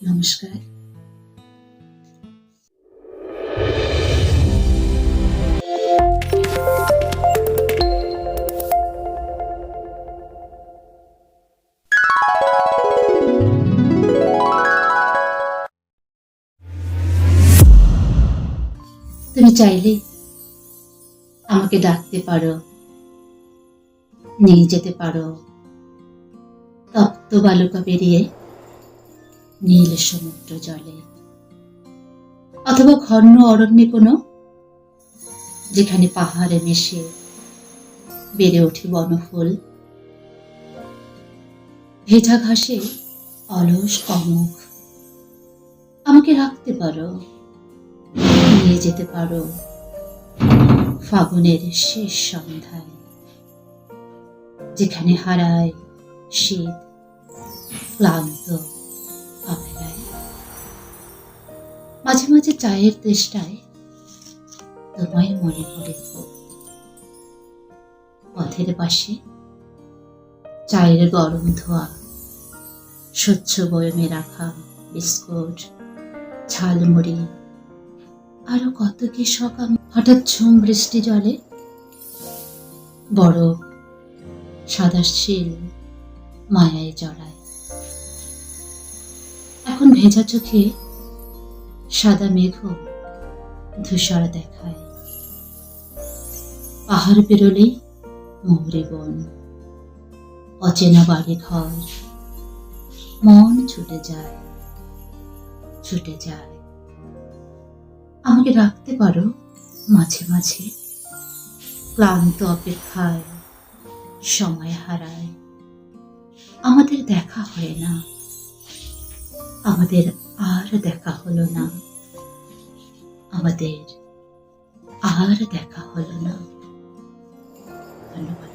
নমস্কার। তুমি চাইলে আমাকে ডাকতে পারো নিয়ে যেতে পারো। তপ্ত বালুকা পেরিয়ে নীল সমুদ্র জলে। অথবা ঘন অরণ্যে কোনো, যেখানে পাহাড়ে মিশে বেড়ে ওঠে বনফুল। ভেজা ঘাসে অলস অমুখ আমাকে রাখতে পারো, নিয়ে যেতে পারো ফাগুনের শেষ সন্ধ্যায়, যেখানে হারায় শীত, ক্লান্ত মাঝে মাঝে চায়ের তেষ্টায় তোমায় মনে পড়ে পথের পাশে চায়ের গরম ধোয়া, স্বচ্ছ বয়মে রাখা বিস্কুট, ঝালমুড়ি, আরও কত কি সকাম হঠাৎ ঝুম বৃষ্টি জলে বরফ সাদা শিল মায়ায় জড়ায়। এখন ভেজা চোখে সাদা মেঘ ধূসর দেখায়। পাহাড় পেরোলেই মোহরে বন, অচেনা বাড়ি ঘর, মন ছুটে যায় ছুটে যায়। আমাকে রাখতে পারো মাঝে মাঝে, ক্লান্ত অপেক্ষায় সময় হারায়। আমাদের দেখা হয় না। আমাদের আর দেখা হলো না। আমাদের আর দেখা হলো না। ধন্যবাদ।